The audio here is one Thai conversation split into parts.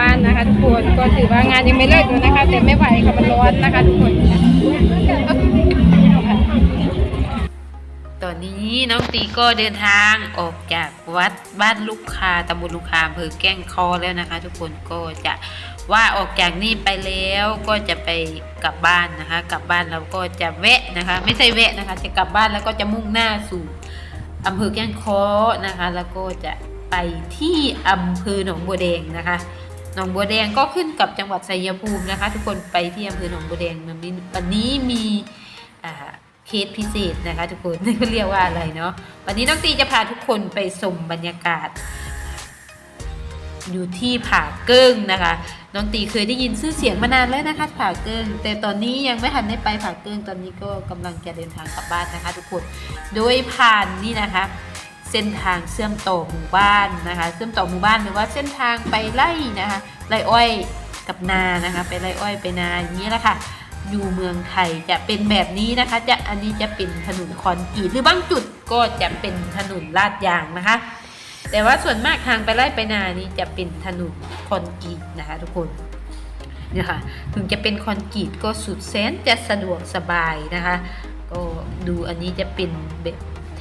ตอนนี้ก็กลับบ้านนะคะ ทุกคนก็ถือว่างานยังไม่เลิกอยู่นะคะแต่ไม่ไหวค่ะมันร้อนนะคะ ทุกคนตอนนี้น้องตีก็เดินทางออกจากวัดบ้านลูกคาตำบลลูกคาอำเภอแก้งคอแล้วนะคะ ทุกคนก็จะว่าออกจากนี่ไปแล้วก็จะไปกลับบ้านนะคะ กลับบ้านเราก็จะแวะนะคะ ไม่ใช่แวะนะคะ จะกลับบ้านแล้วก็จะมุ่งหน้าสู่อำเภอแก้งคอนะคะ แล้วก็จะไปที่อำเภอหนองบัวแดงนะคะ หนองบัวแดงก็ขึ้นกับจังหวัดชัยภูมินะคะ ทุกคนไปที่อำเภอหนองบัวแดงวันนี้วันนี้มีเคสพิเศษนะคะ ทุกคนนี่เรียกว่าอะไรเนาะวันนี้น้องตีจะพาทุกคนไปชมบรรยากาศ อยู่ที่ผาเกิ้งนะคะน้องตีเคยได้ยินชื่อเสียงมานานแล้วนะคะผาเกิ้งแต่ตอนนี้ยังไม่ทันได้ไปผาเกิ้งตอนนี้ก็กำลังจะเดินทางกลับบ้านนะคะ ทุกคนโดยผ่านนี่นะคะ เส้นทางเชื่อมต่อหมู่บ้านนะคะเชื่อมต่อหมู่บ้านหรือว่าเส้นทางไปไล่นะคะไล่อ้อยกับนานะคะ ไปไล่อ้อยไปนาอย่างนี้แหละค่ะอยู่เมืองไทยจะเป็นแบบนี้นะคะ จะอันนี้จะเป็นถนนคอนกรีตหรือบางจุดก็จะเป็นถนนลาดยางนะคะ แต่ว่าส่วนมากทางไปไล่ไปนานี้จะเป็นถนนคอนกรีตนะคะทุกคนเนี่ยค่ะถึงจะเป็นคอนกรีตก็สุดแสนจะสะดวกสบายนะคะ ก็ดูอันนี้จะเป็นแบบ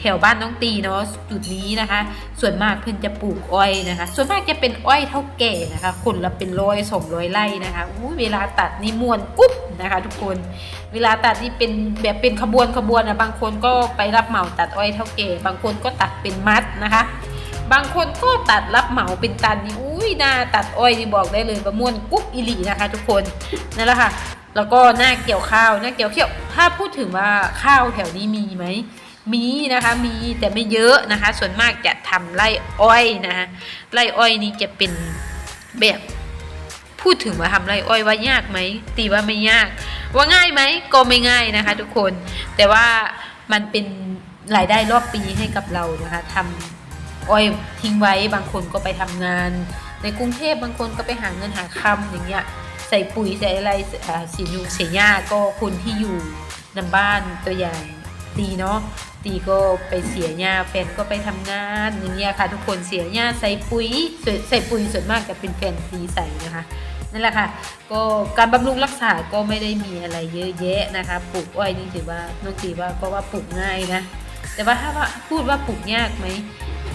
ถวบ้านน้องตีเนาะจุดนี้นะคะ ส่วนมากเพื่อนจะปลูกอ้อยนะคะ ส่วนมากจะเป็นอ้อยเท่าแก่นะคะคนละเป็นร้อยสองร้อยไร่นะคะอู้เวลาตัดนี่มวนกุ๊บนะคะ ทุกคนเวลาตัดนี่เป็นแบบเป็นขบวนขบวนนะบางคนก็ไปรับเหมาตัดอ้อยเท่าแก่ บางคนก็ตัดเป็นมัดนะคะ บางคนก็ตัดรับเหมาเป็นตันนี่อุ้ยหน้าตัดอ้อยนี่บอกได้เลยว่าม่วนกุ๊บอิหลีนะคะ ทุกคนนั่นแหละค่ะแล้วก็หน้าเกี่ยวข้าวหน้าเกี่ยวเขียวถ้าพูดถึงว่าข้าวแถวนี้มีไหม มีนะคะมีแต่ไม่เยอะนะคะ ส่วนมากจะทำไร่อ้อยนะคะไร่อ้อยนี่จะเป็นแบบพูดถึงว่าทำไร่อ้อยว่ายากไหมตีว่าไม่ยาก ว่าง่ายไหมก็ไม่ง่ายนะคะ ทุกคนแต่ว่ามันเป็นรายได้รอบปีให้กับเรานะคะทำอ้อยทิ้งไว้บางคนก็ไปทำงาน ในกรุงเทพบางคนก็ไปหาเงินหาคำอย่างเงี้ยใส่ปุ๋ยใส่อะไรอ่าสีนูเสียหญ้าก็คนที่อยู่นำบ้านตัวอย่าง ตีเนาะตีก็ไปเสียหญ้าแฟนก็ไปทำงานอย่างเงี้ยค่ะทุกคนเสียหญ้าใส่ปุ๋ยใส่ปุ๋ยส่วนมากจะเป็นแฟนตีใส่นะคะนั่นแหละค่ะก็การบำรุงรักษาก็ไม่ได้มีอะไรเยอะแยะนะคะปลูกอ้อยนี่ถือว่าน้องตีว่าก็ว่าปลูกง่ายนะแต่ว่าถ้าว่าพูดว่าปลูกยากไหม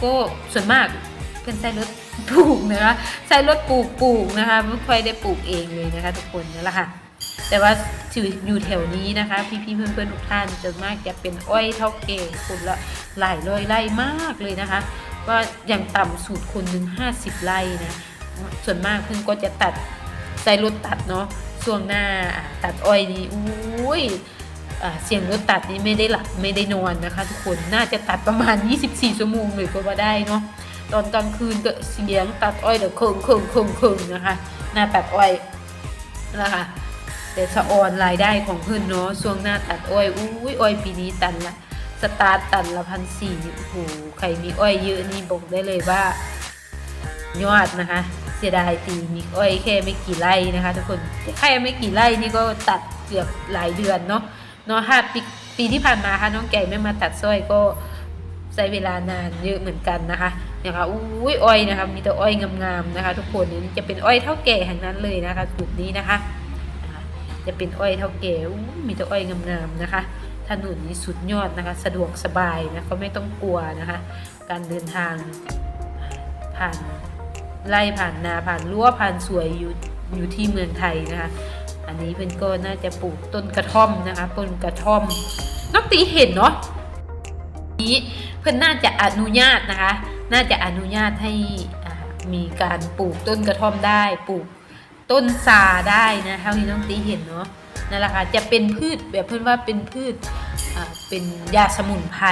ก็ส่วนมากเพื่อนใช้รถปลูกนะคะใช้รถปลูกปลูกนะคะไม่ค่อยได้ปลูกเองเลยนะคะ ทุกคนนั่นแหละค่ะ แต่ว่าอยู่อยู่แถวนี้นะคะ พี่ๆเพื่อนๆทุกท่านจนมากจะเป็นอ้อยเท่าเกคนละหลายร้อยไร่มากเลยนะคะ ก็อย่างต่ำสุดคนหนึ่งห้าสิบไร่นะส่วนมากเพื่อนก็จะตัดใส่รถตัดเนาะช่วงหน้าตัดอ้อยนี่อุ้ยเสียงรถตัดนี่ไม่ได้หลับไม่ได้นอนนะคะ ทุกคนน่าจะตัดประมาณ 24 ชั่วโมงเลยก็ว่าได้เนาะตอนกลางคืนก็เสียงตัดอ้อยเดี๋ยวเคิงเคิงเคิงเคิงนะคะหน้าตัดอ้อยนะคะ แต่สะออนรายได้ของเพื่อนเนาะช่วงหน้าตัดอ้อยอุ้ยอ้อยปีนี้ตันละสตาร์ตตันละพันสี่โอ้โหใครมีอ้อยเยอะนี่บอกได้เลยว่า ยอดนะคะ เสียดายตีมีอ้อยแค่ไม่กี่ไร่นะคะ ทุกคนแค่ไม่กี่ไร่นี่ก็ตัดเกือบหลายเดือนเนาะเนาะถ้าปีปีที่ผ่านมาค่ะน้องแก่ไม่มาตัดสร้อยก็ใช้เวลานานเยอะเหมือนกันนะคะเนี่ยค่ะอุ้ยอ้อยนะคะมีแต่อ้อยงามๆนะคะ ทุกคนนี่จะเป็นอ้อยเท่าแก่แห่งนั้นเลยนะคะจุดนี้นะคะ จะเป็นอ้อยเท่าแก่มีแต่อ้อยงามๆนะคะ ถนนนี้สุดยอดนะคะ สะดวกสบายนะก็ไม่ต้องกลัวนะคะ การเดินทางผ่านไล่ผ่านนาผ่านรั้วผ่านสวยอยู่อยู่ที่เมืองไทยนะคะ อันนี้เพื่อนก็น่าจะปลูกต้นกระท่อมนะคะต้นกระท่อมน้องตีเห็นเนาะนี้เพื่อนน่าจะอนุญาตนะคะ น่าจะอนุญาตให้มีการปลูกต้นกระท่อมได้ปลูก ต้นซาได้นะเท่าที่น้องตีเห็นเนาะนั่นแหละค่ะจะเป็นพืชแบบเพื่อนว่าเป็นพืชเป็นยาสมุนไพร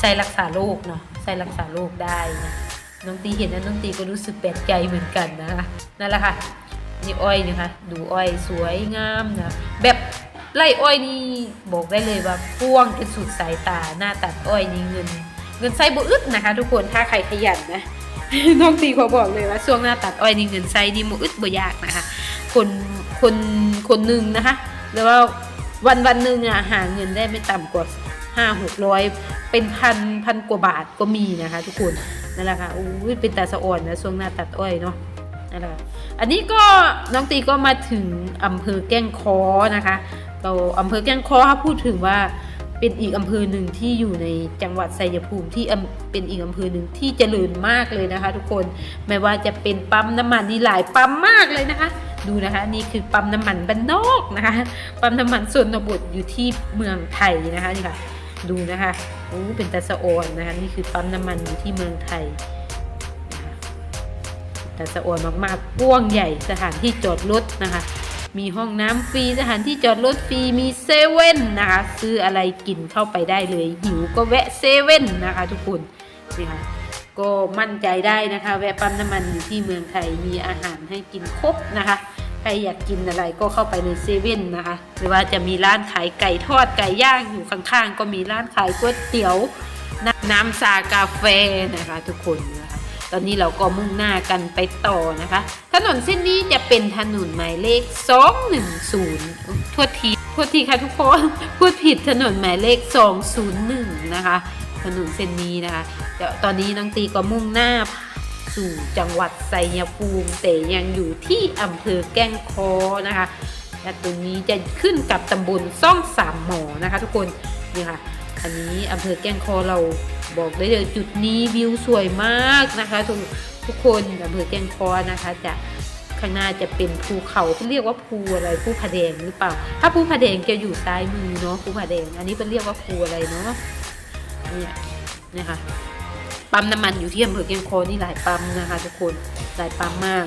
ใช้รักษาโรคเนาะใช้รักษาโรคได้นะน้องตีเห็นแล้วน้องตีก็รู้สึกแปลกใจเหมือนกันนะคะนั่นแหละค่ะนี่อ้อยนะคะดูอ้อยสวยงามนะแบบไร่อ้อยนี่บอกได้เลยว่าพ่วงเป็นสุดสายตาหน้าตัดอ้อยนี่เงิน เงินไส้บุอึดนะคะ ทุกคนถ้าใครขยันนะ น้องตีขอบอกเลยว่าช่วงหน้าตัดอ้อยนี่เงินไส้นี่บุอึดบ่ยากนะคะ คนคนคนหนึ่งนะคะหรือว่าวันวันหนึ่งอะหาเงินได้ไม่ต่ำกว่าห้าหกร้อยเป็นพันพันกว่าบาทก็มีนะคะ ทุกคนนั่นแหละค่ะอู้ยเป็นตาสะอ่อนนะช่วงหน้าตัดอ้อยเนาะนั่นแหละอันนี้ก็น้องตีก็มาถึงอำเภอแก้งคอนะคะเราอำเภอแก้งคอถ้าพูดถึงว่า เป็นอีกอำเภอหนึ่งที่อยู่ในจังหวัดชัยภูมิที่เป็นอีกอำเภอหนึ่งที่เจริญมากเลยนะคะ ทุกคนไม่ว่าจะเป็นปั๊มน้ำมันนี่หลายปั๊มมากเลยนะคะ ดูนะคะนี่คือปั๊มน้ำมันบ้านนอกนะคะปั๊มน้ำมันส่วนบทอยู่ที่เมืองไทยนะคะนี่ค่ะดูนะคะโอ้เป็นตาสะโอนนะคะนี่คือปั๊มน้ำมันอยู่ที่เมืองไทยตาสะโอนมากๆกว้างใหญ่สถานที่จอดรถนะคะ มีห้องน้ำฟรีสถานที่จอดรถฟรีมีเซเว่นนะคะซื้ออะไรกินเข้าไปได้เลย หิวก็แวะเซเว่นนะคะทุกคนนี่ค่ะก็มั่นใจได้นะคะ แวะปั๊มน้ำมันอยู่ที่เมืองไทยมีอาหารให้กินครบนะคะใครอยากกินอะไรก็เข้าไปในเซเว่นนะคะ หรือว่าจะมีร้านขายไก่ทอดไก่ย่างอยู่ข้างๆ ก็มีร้านขายก๋วยเตี๋ยว น้ำน้ำซากาแฟนะคะทุกคนนะ ตอนนี้เราก็มุ่งหน้ากันไปต่อนะคะ ถนนเส้นนี้จะเป็นถนนหมายเลข 210โทษทีโทษทีค่ะทุกคนพูดผิดถนนหมายเลข 201 นะคะ ถนนเส้นนี้นะคะเดี๋ยวตอนนี้น้องตีก็มุ่งหน้าสู่จังหวัดไซยภูมิแต่ยังอยู่ที่อำเภอแก้งคอนะคะและตรงนี้จะขึ้นกับตำบลซ่องสามหมอนะคะ ทุกคนนี่ค่ะอันนี้อำเภอแก้งคอเรา บอกได้เลยจุดนี้วิวสวยมากนะคะ ทุกทุกคนอำเภอแก้งคอนะคะจะข้างหน้าจะเป็นภูเขาเขาเรียกว่าภูอะไรภูผาแดงหรือเปล่า ถ้าภูผาแดงจะอยู่ซ้ายมือเนาะภูผาแดง อันนี้เป็นเรียกว่าภูอะไรเนาะเนี่ยนะคะปั๊มน้ำมันอยู่ที่อำเภอแก้งคอนี่หลายปั๊มนะคะ ทุกคนหลายปั๊มมาก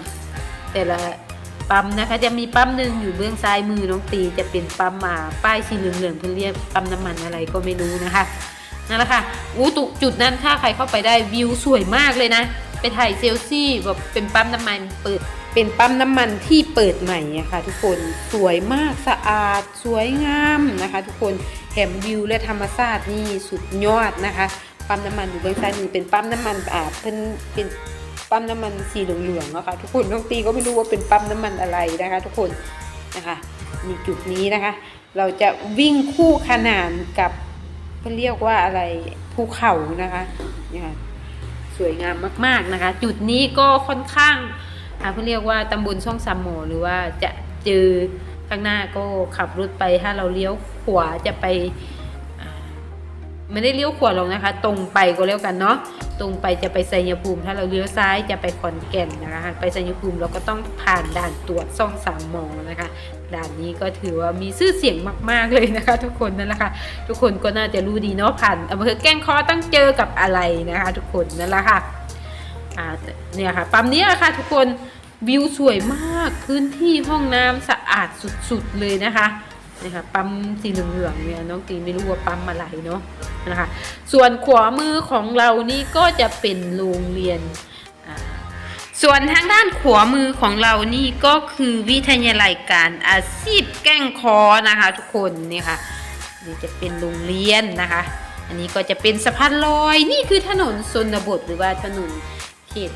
แต่ละปั๊มนะคะจะมีปั๊มหนึ่งอยู่เบื้องซ้ายมือน้องตีจะเป็นปั๊มมาป้ายสีเหลืองๆเพื่อเรียกปั๊มน้ำมันอะไรก็ไม่รู้นะคะ นั่นแหละค่ะอู้ตุจุดนั้นถ้าใครเข้าไปได้วิวสวยมากเลยนะ ไปถ่ายเซลฟี่แบบเป็นปั๊มน้ำมันเปิด เป็นปั๊มน้ำมันที่เปิดใหม่อะค่ะทุกคนสวยมากสะอาด สวยงามนะคะ ทุกคนแถมวิวและธรรมชาตินี่สุดยอดนะคะปั๊มน้ำมันอยู่เบื้องซ้ายมือเป็นปั๊มน้ำมันอ่าเป็นเป็นปั๊มน้ำมันสีเหลืองๆนะคะทุกคนน้องตีก็ไม่รู้ว่าเป็นปั๊มน้ำมันอะไรนะคะ ทุกคนนะคะนี่จุดนี้นะคะ เราจะวิ่งคู่ขนานกับ เขาเรียกว่าอะไรภูเขานะคะนี่ค่ะสวยงามมากๆนะคะ จุดนี้ก็ค่อนข้างอ่าเขาเรียกว่าตำบลช่องสามหมหรือว่าจะเจอข้างหน้าก็ขับรถไปถ้าเราเลี้ยวขวาจะไป ไม่ได้เลี้ยวขวาหรอกนะคะ ตรงไปก็แล้วกันเนาะตรงไปจะไปไซยภูมิ ถ้าเราเลี้ยวซ้ายจะไปขอนแก่นนะคะหากไปไซยภูมิเราก็ต้องผ่านด่านตรวจซ่องสามมอนะคะด่านนี้ก็ถือว่ามีชื่อเสียงมาก ๆเลยนะคะ ทุกคนนั่นแหละค่ะทุกคนก็น่าจะรู้ดีเนาะผ่านอำเภอแก้งคอต้องเจอกับอะไรนะคะ ทุกคนนั่นแหละค่ะอ่าเนี่ยค่ะปั๊มนี้ยค่ะ ทุกคนวิวสวยมากพื้นที่ห้องน้ำสะอาดสุดๆเลยนะคะ นี่ยค่ะปั๊มสีเหลืองๆเนี่ยน้องตีไม่รู้ว่าปั๊มอะไรเนาะนะคะส่วนขวามือของเรานี่ก็จะเป็นโรงเรียน ส่วนทางด้านขวามือของเรานี่ก็คือวิทยาลัยการอาชีพแก้งคอนะคะทุกคนนี่ค่ะนี่จะเป็นโรงเรียนนะคะ อันนี้ก็จะเป็นสะพานลอยนี่คือถนนชนบทหรือว่าถนนเขต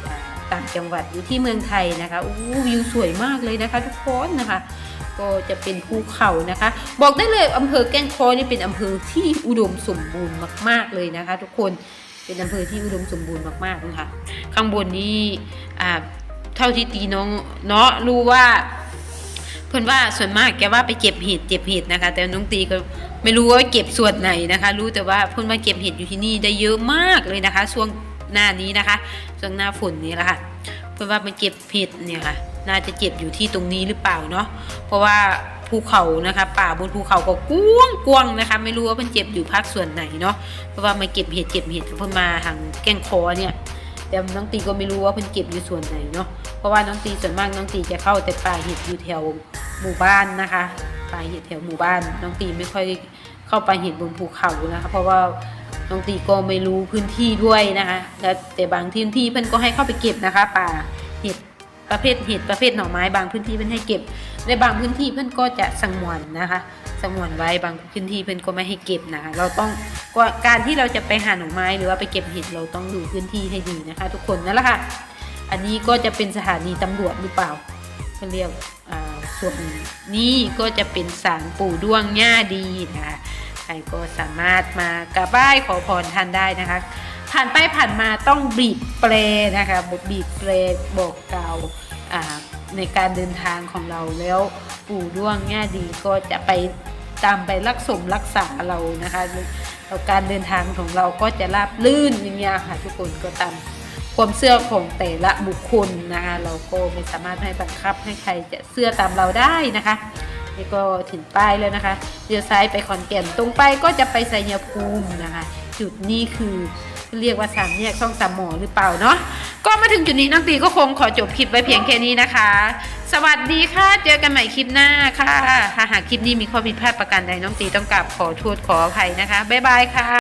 ต่างจังหวัดอยู่ที่เมืองไทยนะคะอู้วิวสวยมากเลยนะคะ ทุกคนนะคะ ก็จะเป็นภูเขานะคะ บอกได้เลยอำเภอแก้งคอนี่เป็นอำเภอที่อุดมสมบูรณ์มาก ๆเลยนะคะ ทุกคนเป็นอำเภอที่อุดมสมบูรณ์มากๆนะคะข้างบนนี้อ่าเท่าที่ตีน้องเนาะรู้ว่า เพื่อนว่าส่วนมากแกว่าไปเก็บเห็ดเก็บเห็ดนะคะ แต่น้องตีก็ไม่รู้ว่าเก็บส่วนไหนนะคะ รู้แต่ว่าเพื่อนว่าเก็บเห็ดอยู่ที่นี่ได้เยอะมากเลยนะคะ ช่วงหน้านี้นะคะ ช่วงหน้าฝนนี้แหละค่ะ เพื่อนว่ามันเก็บเห็ดเนี่ยค่ะ น่าจะเก็บอยู่ที่ตรงนี้หรือเปล่าเนาะเพราะว่าภูเขานะคะ ป่าบนภูเขาก็กว้างกว้างนะคะ ไม่รู้ว่ามันเก็บอยู่ภาคส่วนไหนเนาะเพราะว่ามาเก็บเห็ดเก็บเห็ดเพื่อนมาทางแก้งคอเนี่ยแต่น้องตีก็ไม่รู้ว่าเพิ่นเก็บอยู่ส่วนไหนเนาะเพราะว่าน้องตีส่วนมากน้องตีจะเข้าแต่ป่าเห็ดอยู่แถวหมู่บ้านนะคะป่าเห็ดแถวหมู่บ้าน น้องตีไม่ค่อยเข้าไปเห็ดบนภูเขานะคะ เพราะว่าน้องตีก็ไม่รู้พื้นที่ด้วยนะคะแต่บางพื้นที่เพิ่นก็ให้เข้าไปเก็บนะคะ ป่าเห็ด ประเภทเห็ดประเภทหน่อไม้บางพื้นที่เพิ่อนให้เก็บในบางพื้นที่เพิ่อนก็จะสงวนนะคะสงวนไว้บางพื้นที่เพิ่อนก็ไม่ให้เก็บนะคะ เราต้องการที่เราจะไปหาหน่อไม้หรือว่าไปเก็บเห็ดเราต้องดูพื้นที่ให้ดีนะคะ ทุกคนนั่นแหละค่ะ อันนี้ก็จะเป็นสถานีตำรวจหรือเปล่าเขาเรียกอ่าส่วนนี้ก็จะเป็นศาลปู่ด้วงย่าดีนะคะใครก็สามารถมากราบไหว้ขอพรท่านได้นะคะ ผ่านไปผ่านมาต้องบีบเปรนะคะบีบเปรบอกกล่าวอ่าในการเดินทางของเราแล้วปู่ด้วงแง่ดีก็จะไปตามไปรักสมรักษาเรานะคะแล้วการเดินทางของเราก็จะราบลื่นอย่างเงี้ยค่ะทุกคนก็ตามความเชื่อของแต่ละบุคคลนะคะเราก็ไม่สามารถให้บังคับให้ใครจะเชื่อตามเราได้นะคะนี่ก็ถึงป้ายแล้วนะคะเลี้ยวซ้ายไปขอนแก่นตรงไปก็จะไปไสยภูมินะคะ จุดนี้คือ เรียกว่าสามแยกช่องสามหมอหรือเปล่าเนาะก็มาถึงจุดนี้น้องตีก็คงขอจบคลิปไว้เพียงแค่นี้นะคะ สวัสดีค่ะ เจอกันใหม่คลิปหน้าค่ะถ้าหากคลิปนี้มีข้อผิดพลาดประการใดน้องตีต้องกราบขอโทษขออภัยนะคะบ๊ายบายค่ะ